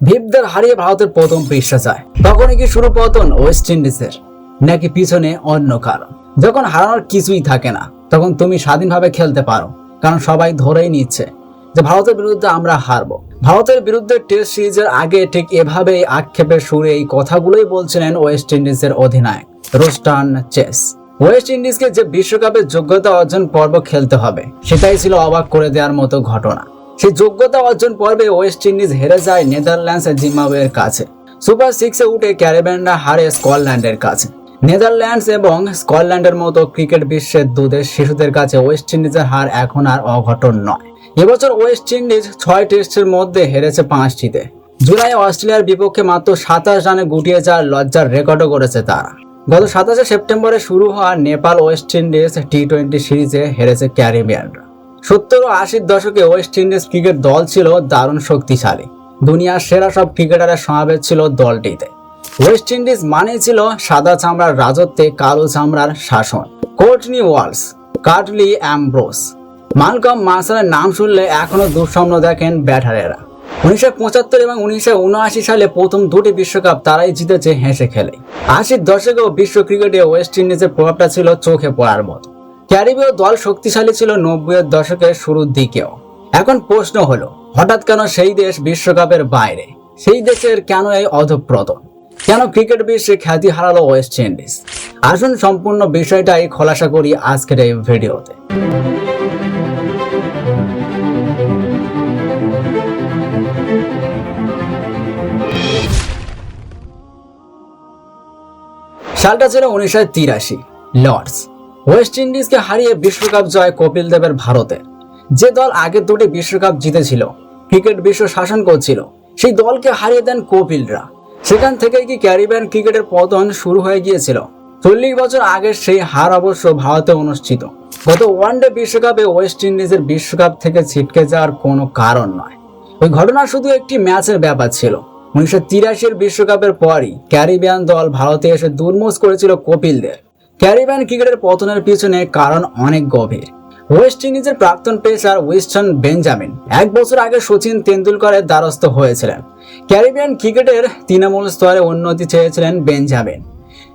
ভিপদের হারিয়ে ভারতের প্রথম পৃষ্ঠা যায় তখনই কি শুরু পতন ওয়েস্ট ইন্ডিজের? নাকি পিছনে অন্য কারণ? যখন হারানোর কিছুই থাকে না, তখন তুমি স্বাধীনভাবে খেলতে পারো। কারণ সবাই ধরেই নিচ্ছে যে ভারতের বিরুদ্ধে আমরা হারবো। ভারতের বিরুদ্ধে টেস্ট সিরিজের আগে ঠিক এভাবেই আক্ষেপের সুরে এই কথাগুলোই বলছিলেন ওয়েস্ট ইন্ডিজের অধিনায়ক রোস্টান চেস। ওয়েস্ট ইন্ডিজকে যে বিশ্বকাপের যোগ্যতা অর্জন পর্ব খেলতে হবে, সেটাই ছিল অবাক করে দেওয়ার মতো ঘটনা। সেই যোগ্যতা অর্জন পর্বে ওয়েস্ট ইন্ডিজ হেরে যায় নেদারল্যান্ডস জিম্বাবুয়ের কাছে। সুপার সিক্সে উঠে ক্যারিবিয়ানরা হারে স্কটল্যান্ডের কাছে। নেদারল্যান্ডস এবং স্কটল্যান্ডের মতো ক্রিকেট বিশ্বের দুদেশ শিশুদের কাছে ওয়েস্ট ইন্ডিজের হার এখন আর অঘটন নয়। এবছর ওয়েস্ট ইন্ডিজ ছয় টেস্টের মধ্যে হেরেছে পাঁচটিতে। জুলাই অস্ট্রেলিয়ার বিপক্ষে মাত্র সাতাশ রানে গুটিয়ে যাওয়ার লজ্জার রেকর্ডও করেছে তারা। গত সাতাশে সেপ্টেম্বরে শুরু হওয়া Nepal West Indies T twenty সিরিজে হেরেছে ক্যারিবিয়ানরা। সত্তর ও আশির দশকে ওয়েস্ট ইন্ডিজ ক্রিকেট দল ছিল দারুণ শক্তিশালী। দুনিয়ার সেরা সব ক্রিকেটারের সমাবেশ ছিল দলটিতে। ওয়েস্ট ইন্ডিজ মানে ছিল সাদা চামড়ার রাজত্বে কালো চামড়ার শাসন। Courtney Walsh Curtly Ambrose. Malcolm মার্শালের নাম শুনলে এখনও দুঃস্বপ্ন দেখেন ব্যাটারেরা। উনিশশো পঁচাত্তর এবং উনিশশো উনআশি সালে প্রথম দুটি বিশ্বকাপ তারাই জিতেছে হেসে খেলে। আশির দশকেও বিশ্ব ক্রিকেটে ওয়েস্ট ইন্ডিজের প্রভাবটা ছিল চোখে পড়ার মতো। ক্যারিবীয় দল শক্তিশালী ছিল নব্বইয়ের দশকের শুরুর দিকেও। এখন প্রশ্ন হলো, হঠাৎ কেন সেই দেশ বিশ্বকাপের বাইরে? সেই দেশের কেন এই অধপ্রদন কেন ক্রিকেট বিশ্বে খ্যাতি হারালো ওয়েস্ট ইন্ডিজ? আসুন সম্পূর্ণ বিষয়টাই খোলাসা করি আজকের এই ভিডিওতে। সালটা ছিল উনিশশো তিরাশি, লর্ডস। ওয়েস্ট ইন্ডিজকে হারিয়ে বিশ্বকাপ জয় কপিল দেবের ভারতে। যে দল আগের দুটি বিশ্বকাপ জিতেছিল, ক্রিকেট বিশ্ব শাসন করছিল, সেই দলকে হারিয়ে দেন কপিলরা। সেখান থেকেই কি ক্যারিবিয়ান ক্রিকেটের পতন শুরু হয়ে গিয়েছিল? চল্লিশ বছর আগের সেই হার অবশ্য ভারতে অনুষ্ঠিত। গত ওয়ানডে বিশ্বকাপে ওয়েস্ট ইন্ডিজের বিশ্বকাপ থেকে ছিটকে যাওয়ার কোনো কারণ নয়। ওই ঘটনা শুধু একটি ম্যাচের ব্যাপার ছিল। উনিশশো তিরাশির বিশ্বকাপের পরই ক্যারিবিয়ান দল ভারতে এসে দুর্মোজ করেছিল কপিলদের। ক্যারিবিয়ান ক্রিকেটের পতনের পিছনে কারণ অনেক গভীর। ওয়েস্ট ইন্ডিজের প্রাক্তন পেসার উইস্টন বেঞ্জামিন এক বছর আগে সচিন তেন্ডুলকরের দ্বারস্থ হয়েছিলেন। ক্যারিবিয়ান ক্রিকেটের তৃণমূল স্তরে উন্নতি চেয়েছিলেন বেঞ্জামিন।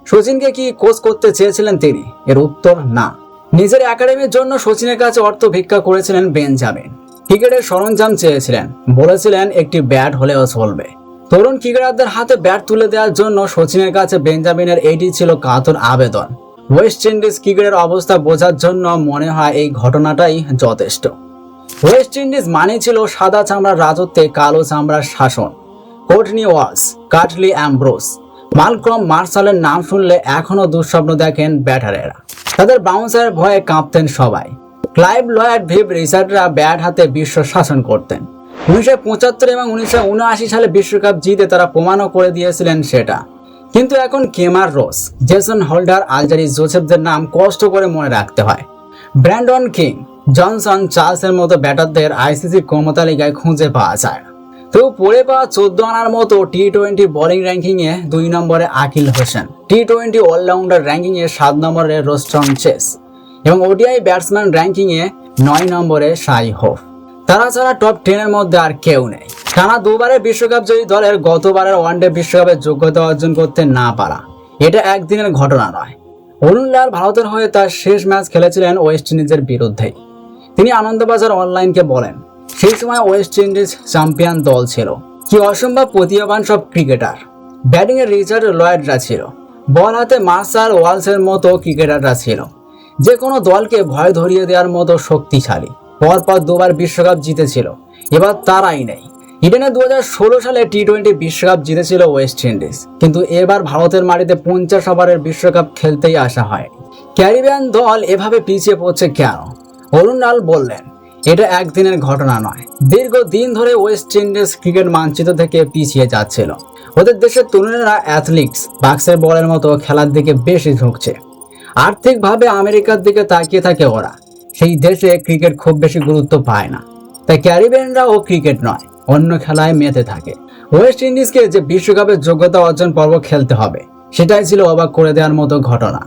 সচিনকে কি কোচ করতে চেয়েছিলেন তিনি? এর উত্তর না। নিজের একাডেমির জন্য সচিনের কাছে অর্থ ভিক্ষা করেছিলেন বেঞ্জামিন। ক্রিকেটের সরঞ্জাম চেয়েছিলেন। বলেছিলেন, একটি ব্যাট হলেও চলবে। তরুণ ক্রিকেটারদের হাতে ব্যাট তুলে দেওয়ার জন্য সচিনের কাছে বেঞ্জামিনের এটি ছিল কাতর আবেদন। ওয়েস্ট ইন্ডিজ ক্রিকেটের অবস্থা বোঝার জন্য মনে হয় এই ঘটনাটাই যথেষ্ট। ওয়েস্ট ইন্ডিজ মানে ছিল সাদা চামড়ার রাজত্বে কালো চামড়ার শাসন। কোর্টনি ওয়ালস কাটলি অ্যাম্ব্রোস মালক্রম মার্শালের নাম শুনলে এখনও দুঃস্বপ্ন দেখেন ব্যাটারেরা। তাদের বাউন্সারের ভয়ে কাঁপতেন সবাই। ক্লাইভ লয়ার্ড ভিভ রিচার্ডরা ব্যাট হাতে বিশ্ব শাসন করতেন। উনিশশো পঁচাত্তর এবং উনিশশো উনআশি সালে বিশ্বকাপ জিতে তারা প্রমাণও করে দিয়েছিলেন সেটা। কিন্তু এখন Kemar Roach Jason Holder Alzarri জোসেফদের নাম কষ্ট করে মনে রাখতে হয়। ব্র্যান্ডন কিং, জনসন চার্লসের মতো ব্যাটারদের আইসিসি কর্মতালিকায় খুঁজে পাওয়া যায়। না তো পড়ে পাওয়া চোদ্দ আনার মতো টি টোয়েন্টি বোলিং র্যাঙ্কিংয়ে দুই নম্বরে Akeal Hosein. T twenty allrounder র্যাঙ্কিংয়ে সাত নম্বরে রোস্টন চেস। এবং ওডিআই ব্যাটসম্যান র্যাঙ্কিংয়ে নয় নম্বরে সাই হোফ। তারা ছাড়া টপ টেনের মধ্যে আর কেউ নেই। টানা দুবারের বিশ্বকাপ জয়ী দলের গতবারের ওয়ানডে বিশ্বকাপের যোগ্যতা অর্জন করতে না পারা, এটা একদিনের ঘটনা নয়। অরুণ লাল ভারতের হয়ে তার শেষ ম্যাচ খেলেছিলেন ওয়েস্ট ইন্ডিজের বিরুদ্ধেই। তিনি আনন্দবাজার অনলাইনকে বলেন, সেই সময় ওয়েস্ট ইন্ডিজ চ্যাম্পিয়ন দল ছিল। কি অসম্ভব প্রতিভাবান সব ক্রিকেটার ব্যাটিং এর রিচার্ড লয়েডরা ছিল। বল হাতে মার্শাল ওয়ালসের মতো ক্রিকেটাররা ছিল। যে কোনো দলকে ভয় ধরিয়ে দেওয়ার মতো শক্তিশালী। পরপর দুবার বিশ্বকাপ জিতেছিল। এবার তারাই নেই। ইডেনে দু সালে টি টোয়েন্টি বিশ্বকাপ জিতেছিল ওয়েস্ট ইন্ডিজ। কিন্তু এবার ভারতের মাটিতে পঞ্চাশ ওভারের বিশ্বকাপ খেলতেই আসা হয় ক্যারিবিয়ান দল এভাবে পিছিয়ে পড়ছে কেন? অরুণ লাল বললেন, এটা একদিনের ঘটনা নয়। দীর্ঘদিন ধরে ওয়েস্ট ইন্ডিজ ক্রিকেট মানচিত্র থেকে পিছিয়ে যাচ্ছিল। ওদের দেশের তরুণেরা অ্যাথলিক্স বাক্সের বলের মতো খেলার দিকে বেশি ঝুঁকছে। আর্থিকভাবে আমেরিকার দিকে তাকিয়ে থাকে ওরা। সেই দেশে ক্রিকেট খুব বেশি গুরুত্ব পায় না। তাই ক্যারিবিয়ানরাও ক্রিকেট নয়, অন্য খেলায় মেতে থাকে। ওয়েস্ট ইন্ডিজকে যে বিশ্বকাপের যোগ্যতা অর্জন পর্ব খেলতে হবে, সেটাই ছিল অবাক করে দেওয়ার মতো ঘটনা।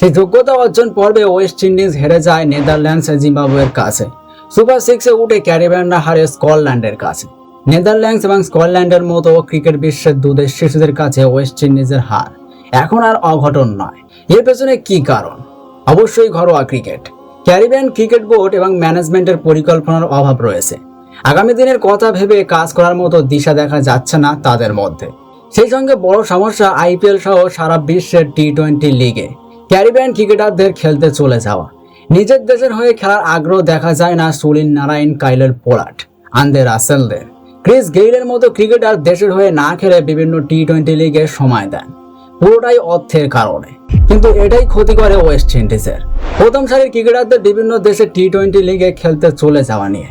সেই যোগ্যতা অর্জন পর্বে ওয়েস্ট ইন্ডিজ হেরে যায় নেদারল্যান্ডস জিম্বাবুয়ের কাছে। সুপার সিক্সে উঠে ক্যারিবিয়ানরা হারে স্কটল্যান্ডের কাছে। নেদারল্যান্ডস এবং স্কটল্যান্ডের মতো ক্রিকেট বিশ্বের দুদেশ শিশুদের কাছে ওয়েস্ট ইন্ডিজের হার এখন আর অঘটন নয়। এর পেছনে কি কারণ? অবশ্যই ঘরোয়া ক্রিকেট। ক্যারিবিয়ান ক্রিকেট বোর্ড এবং ম্যানেজমেন্টের পরিকল্পনার অভাব রয়েছে। আগামী দিনের কথা ভেবে কাজ করার মতো দিশা দেখা যাচ্ছে না তাদের মধ্যে। সেই সঙ্গে বড় সমস্যা আইপিএল সহ সারা বিশ্বের টি টোয়েন্টি লিগে। ক্যারিবিয়ান ক্রিকেটারদের খেলতে চলে যাওয়া। নিজের দেশের হয়ে খেলার আগ্রহ দেখা যায় না সুলিন নারায়ণ, কাইলের পোলাট আন্দে রাসেলদের। ক্রিস গেইলের মতো ক্রিকেটার দেশের হয়ে না খেলে বিভিন্ন টি টোয়েন্টি লিগে সময় দেন। পুরোটাই অর্থের কারণে। কিন্তু এটাই ক্ষতি করে ওয়েস্ট ইন্ডিজের প্রথম সারির ক্রিকেটারদের বিভিন্ন দেশে টি টোয়েন্টি লিগে খেলতে চলে যাওয়া নিয়ে।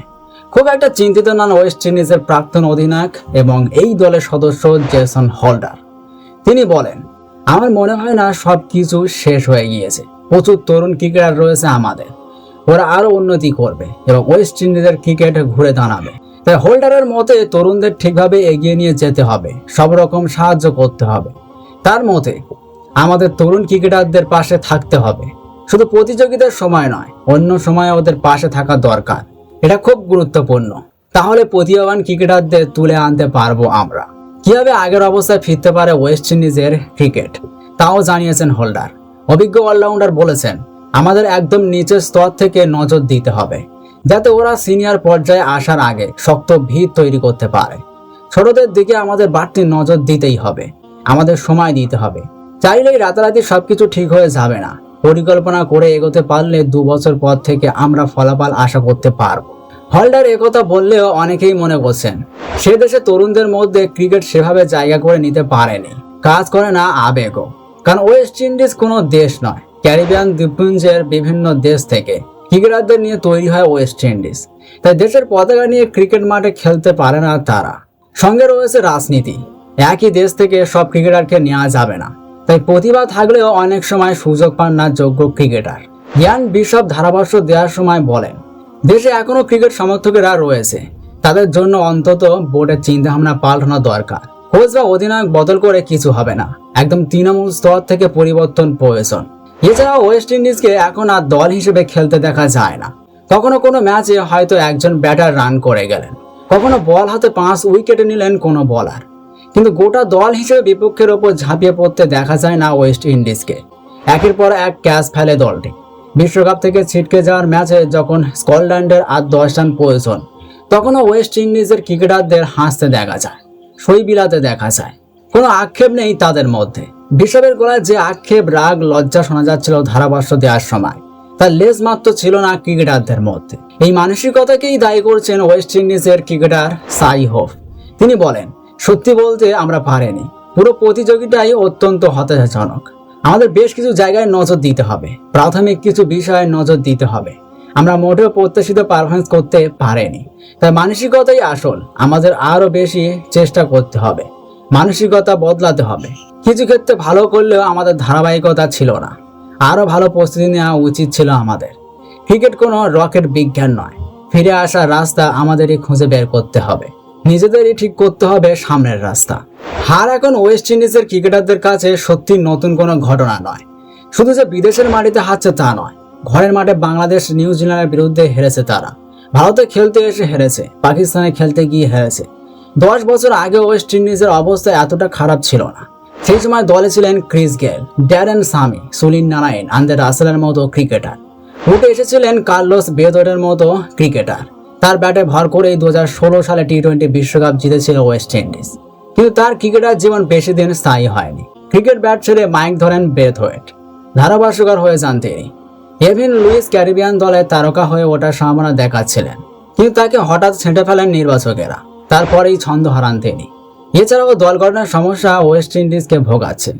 খুব একটা চিন্তিত নন ওয়েস্ট ইন্ডিজের প্রাক্তন অধিনায়ক এবং এই দলের সদস্য জেসন হল্ডার তিনি বলেন, আমার মনে হয় না সব কিছু শেষ হয়ে গিয়েছে। প্রচুর তরুণ ক্রিকেটার রয়েছে আমাদের। ওরা আরও উন্নতি করবে এবং ওয়েস্ট ইন্ডিজের ক্রিকেট ঘুরে দাঁড়াবে। তাই হোল্ডারের মতে তরুণদের ঠিকভাবে এগিয়ে নিয়ে যেতে হবে। সব রকম সাহায্য করতে হবে। তার মতে আমাদের তরুণ ক্রিকেটারদের পাশে থাকতে হবে। শুধু প্রতিযোগিতার সময় নয়, অন্য সময় ওদের পাশে থাকা দরকার। এটা খুব গুরুত্বপূর্ণ। তাহলে প্রতিভাবান ক্রিকেটারদের তুলে আনতে পারব আমরা। কীভাবে আগের অবস্থায় ফিরতে পারে ওয়েস্ট ইন্ডিজের ক্রিকেট? তাও জানিয়েছেন হোল্ডার। অভিজ্ঞ অলরাউন্ডার বলেছেন, আমাদের একদম নিচের স্তর থেকে নজর দিতে হবে, যাতে ওরা সিনিয়র পর্যায়ে আসার আগে শক্ত ভিত তৈরি করতে পারে। ছোটদের দিকে আমাদের বাড়তি নজর দিতেই হবে। আমাদের সময় দিতে হবে। চাইলেই রাতারাতি সবকিছু ঠিক হয়ে যাবে না। পরিকল্পনা করে এগোতে পারলে দু বছর পর থেকে আমরা ফলাফল আশা করতে পারব। হল্ডার একথা বললেও অনেকেই মনে করছেন, সে দেশে তরুণদের মধ্যে ক্রিকেট সেভাবে জায়গা করে নিতে পারেনি। কাজ করে না আবেগও। কারণ ওয়েস্ট ইন্ডিজ কোনো দেশ নয়, ক্যারিবিয়ান দ্বীপপুঞ্জের বিভিন্ন দেশ থেকে। ক্রিকেটারদের নিয়ে তৈরি হয় ওয়েস্ট ইন্ডিজ। তাই দেশের পতাকা নিয়ে ক্রিকেট মাঠে খেলতে পারে না তারা। সঙ্গে রয়েছে রাজনীতি। একই দেশ থেকে সব ক্রিকেটারকে নেওয়া যাবে না। তাই প্রতিভা থাকলেও অনেক সময় সুযোগ পান না যোগ্য ক্রিকেটার। জ্ঞান বিশপ ধারাভাষ্য দেওয়ার সময় বলেন, দেশে এখনও ক্রিকেট সমর্থকেরা রয়েছে। তাদের জন্য অন্তত বোর্ডের চিন্তাভাবনা পাল্টানো দরকার। কোচ বা অধিনায়ক বদল করে কিছু হবে না। একদম তৃণমূল স্তর থেকে পরিবর্তন প্রয়োজন। এছাড়াও ওয়েস্ট ইন্ডিজকে এখন আর দল হিসেবে খেলতে দেখা যায় না। কখনো কোনো ম্যাচে হয়তো একজন ব্যাটার রান করে গেলেন। কখনো বল হাতে পাঁচ উইকেটে নিলেন কোনো বলার। কিন্তু গোটা দল হিসেবে বিপক্ষের ওপর ঝাঁপিয়ে পড়তে দেখা যায় না ওয়েস্ট ইন্ডিজকে। একের পর এক ক্যাচ ফেলে দলটি। বিশ্বকাপ থেকে ছিটকে যাওয়ার ম্যাচে যখন স্কটল্যান্ডের আর দশ রান প্রয়োজন, তখনও ওয়েস্ট ইন্ডিজের ক্রিকেটারদের হাসতে দেখা যায়, সই বিলাতে দেখা যায়। কোনো আক্ষেপ নেই তাদের মধ্যে। বিশ্ববের গলায় যে আক্ষেপ, রাগ, লজ্জা শোনা যাচ্ছিল ধারাভাষ্য দেওয়ার সময় তার লেজ মাত্র ছিল না ক্রিকেটারদের মধ্যে। এই মানসিকতাকেই দায়ী করছেন ওয়েস্ট ইন্ডিজের ক্রিকেটার সাই হোফ। তিনি বলেন সত্যি বলতে আমরা পারিনি। পুরো প্রতিযোগিতাই অত্যন্ত হতাশাজনক। আমাদের বেশ কিছু জায়গায় নজর দিতে হবে। প্রাথমিক কিছু বিষয়ে নজর দিতে হবে। আমরা মোটেও প্রত্যাশিত পারফরমেন্স করতে পারিনি। তাই মানসিকতাই আসল। আমাদের আরও বেশি চেষ্টা করতে হবে। মানসিকতা বদলাতে হবে। কিছু ক্ষেত্রে ভালো করলেও আমাদের ধারাবাহিকতা ছিল না। আরও ভালো প্রস্তুতি নেওয়া উচিত ছিল আমাদের। ক্রিকেট কোনো রকেট বিজ্ঞান নয়। ফিরে আসার রাস্তা আমাদেরই খুঁজে বের করতে হবে। নিজেদেরই ঠিক করতে হবে সামনের রাস্তা। হার এখন ওয়েস্ট ইন্ডিজের ক্রিকেটারদের কাছে সত্যি নতুন কোনো ঘটনা নয়। শুধু যে বিদেশের মাটিতে হারছে তা নয়, ঘরের মাঠে বাংলাদেশ নিউজিল্যান্ডের বিরুদ্ধে হেরেছে তারা। ভারতে খেলতে এসে হেরেছে, পাকিস্তানে খেলতে গিয়ে হেরেছে। দশ বছর আগে ওয়েস্ট ইন্ডিজের অবস্থা এতটা খারাপ ছিল না। সেই সময় দলে ছিলেন ক্রিস গেল, ড্যারেন সামি, সুলিন নারায়ণ, আন্দের রাসেলের মতো ক্রিকেটার উঠে এসেছিলেন কার্লোস বেদরের মতো ক্রিকেটার তার ব্যাটে ভর করেই দু হাজার ষোলো সালে টি টোয়েন্টি বিশ্বকাপ জিতেছিল ওয়েস্ট ইন্ডিজ। কিন্তু তার ক্রিকেটার জীবন বেশি দিন স্থায়ী হয়নি। ক্রিকেট ব্যাট ছেড়ে মাইক ধরেন বেথ বেথওয়েট। ধারাভাষ্যকার হয়ে যান তিনি। এভিন লুইস ক্যারিবিয়ান দলে তারকা হয়ে ওঠার সম্ভাবনা দেখাচ্ছিলেন। কিন্তু তাকে হঠাৎ ছেঁটে ফেলেন নির্বাচকেরা। তারপরেই ছন্দ হারান তিনি। এছাড়াও দল গঠনের সমস্যা ওয়েস্ট ইন্ডিজকে ভোগাচ্ছে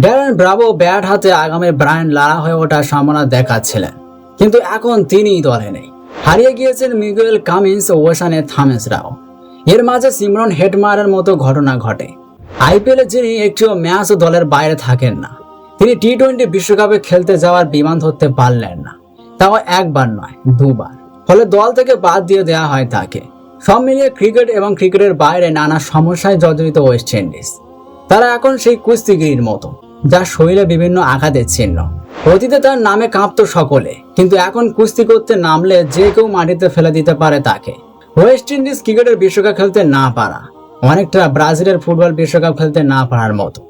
ড্যারেন ব্রাভো ব্যাট হাতে আগামী ব্রায়ান লারা হয়ে ওঠার সম্ভাবনা দেখাচ্ছিলেন। কিন্তু এখন তিনিই দলে নেই। হারিয়ে গিয়েছেন মিগুয়েল কামিন্স ওশানে থামেসরাও এর মাঝে সিমরন হেডমারের মতো ঘটনা ঘটে। আইপিএলে যিনি একটিও ম্যাচ দলের বাইরে থাকেন না, তিনি টি টোয়েন্টি বিশ্বকাপে খেলতে যাওয়ার বিমান ধরতে পারলেন না। তাও একবার নয়, দুবার। ফলে দল থেকে বাদ দিয়ে দেওয়া হয় তাকে। সব মিলিয়ে ক্রিকেট এবং ক্রিকেটের বাইরে নানা সমস্যায় জর্জরিত ওয়েস্ট ইন্ডিজ। তারা এখন সেই কুস্তিগিরির মতো। যার শরীরে বিভিন্ন আঘাতের চিহ্ন। অতীতে তার নামে কাঁপতো সকলে, কিন্তু এখন কুস্তি করতে নামলে যে কেউ মাটিতে ফেলে দিতে পারে তাকে। ওয়েস্ট ইন্ডিজ ক্রিকেটের বিশ্বকাপ খেলতে না পারা, অনেকটা ব্রাজিলের ফুটবল বিশ্বকাপ খেলতে না পারার মতো।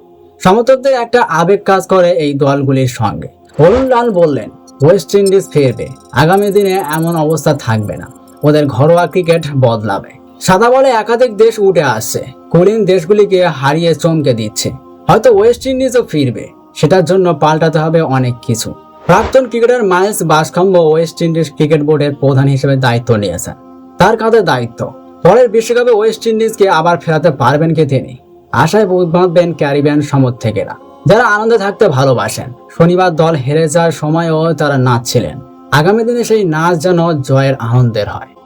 সমর্থকদের একটা আবেগ কাজ করে এই দলগুলির সঙ্গে। অরুণ লাল বললেন ওয়েস্ট ইন্ডিজ ফিরবে, আগামী দিনে এমন অবস্থা থাকবে না। ওদের ঘরোয়া ক্রিকেট বদলাবে। সাদা বলে একাধিক দেশ উঠে আসছে। কুলিন দেশগুলিকে হারিয়ে চমকে দিচ্ছে। হয়তো ওয়েস্ট ইন্ডিজও ফিরবে। সেটার জন্য পাল্টাতে হবে অনেক কিছু। প্রাক্তন cricketer Miles Bascombe West Indies cricket বোর্ডের প্রধান হিসেবে দায়িত্ব নিয়েছেন। তার কাঁধে দায়িত্ব। পরের বিশ্বকাপে ওয়েস্ট ইন্ডিজকে আবার ফেরাতে পারবেন কি তিনি? আশায় বুধ বাঁধবেন ক্যারিবিয়ান সমর্থকেরা। যারা আনন্দে থাকতে ভালোবাসেন, শনিবার দল হেরে যাওয়ার সময়ও তারা নাচছিলেন। আগামী দিনে সেই নাচ যেন জয়ের আনন্দের হয়।